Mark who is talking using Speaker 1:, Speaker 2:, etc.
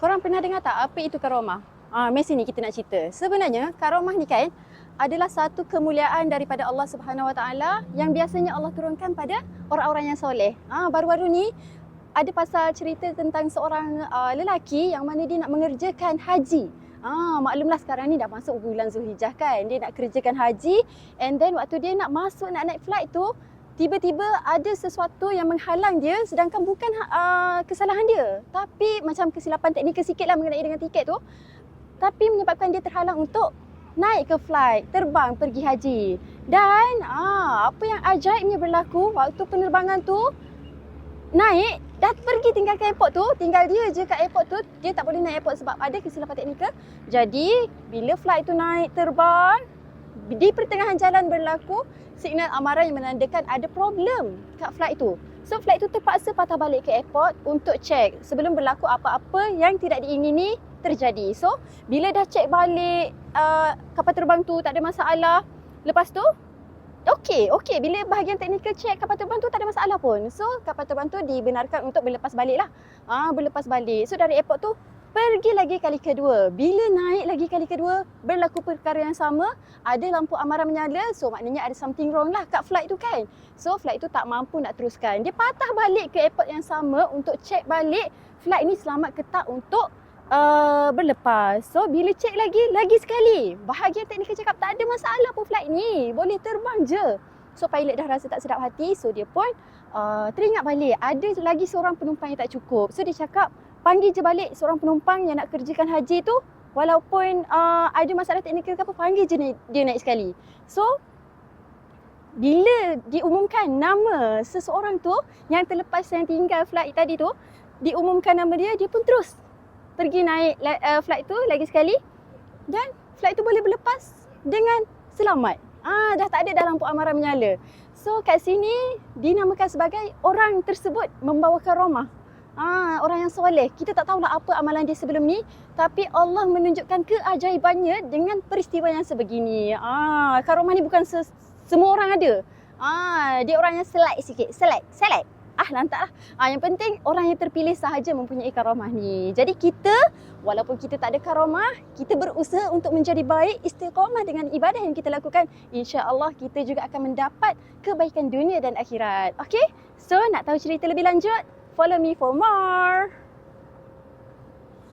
Speaker 1: Korang pernah dengar tak apa itu karomah? Ah, mesti ni kita nak cerita. Sebenarnya karomah ni kan adalah satu kemuliaan daripada Allah Subhanahu Wa Taala yang biasanya Allah turunkan pada orang-orang yang soleh. Ah, baru-baru ni ada pasal cerita tentang seorang uh, lelaki yang mana dia nak mengerjakan haji. Ah, maklumlah sekarang ni dah masuk bulan Zulhijjah kan. Dia nak kerjakan haji and then waktu dia nak masuk nak naik flight tu tiba-tiba ada sesuatu yang menghalang dia sedangkan bukan uh, kesalahan dia. Tapi macam kesilapan teknikal sikit lah mengenai dengan tiket tu. Tapi menyebabkan dia terhalang untuk naik ke flight, terbang pergi haji. Dan ah, apa yang ajaibnya berlaku waktu penerbangan tu naik dah pergi tinggalkan airport tu tinggal dia je kat airport tu dia tak boleh naik airport sebab ada kesilapan teknikal jadi bila flight tu naik terbang di pertengahan jalan berlaku signal amaran yang menandakan ada problem kat flight tu so flight tu terpaksa patah balik ke airport untuk check sebelum berlaku apa-apa yang tidak diingini terjadi so bila dah check balik uh, kapal terbang tu tak ada masalah lepas tu Okey, okey. Bila bahagian teknikal check kapal terbang tu tak ada masalah pun. So, kapal terbang tu dibenarkan untuk berlepas balik lah. Ah, berlepas balik. So, dari airport tu pergi lagi kali kedua. Bila naik lagi kali kedua, berlaku perkara yang sama. Ada lampu amaran menyala. So, maknanya ada something wrong lah kat flight tu kan. So, flight tu tak mampu nak teruskan. Dia patah balik ke airport yang sama untuk check balik flight ni selamat ke tak untuk uh, berlepas. So bila cek lagi, lagi sekali. Bahagian teknikal cakap tak ada masalah pun flight ni. Boleh terbang je. So pilot dah rasa tak sedap hati. So dia pun uh, teringat balik. Ada lagi seorang penumpang yang tak cukup. So dia cakap panggil je balik seorang penumpang yang nak kerjakan haji tu. Walaupun uh, ada masalah teknikal ke apa, panggil je dia naik sekali. So bila diumumkan nama seseorang tu yang terlepas yang tinggal flight tadi tu, diumumkan nama dia, dia pun terus pergi naik uh, flight tu lagi sekali dan flight tu boleh berlepas dengan selamat. Ah dah tak ada dah lampu amaran menyala. So kat sini dinamakan sebagai orang tersebut membawa karomah. Ah orang yang soleh. Kita tak tahulah apa amalan dia sebelum ni tapi Allah menunjukkan keajaibannya dengan peristiwa yang sebegini. Ah karomah ni bukan se- semua orang ada. Ah dia orang yang select sikit. Select, select ah lantak lah. Ah, yang penting orang yang terpilih sahaja mempunyai karomah ni. Jadi kita walaupun kita tak ada karomah, kita berusaha untuk menjadi baik istiqamah dengan ibadah yang kita lakukan. InsyaAllah kita juga akan mendapat kebaikan dunia dan akhirat. Okay? So nak tahu cerita lebih lanjut? Follow me for more.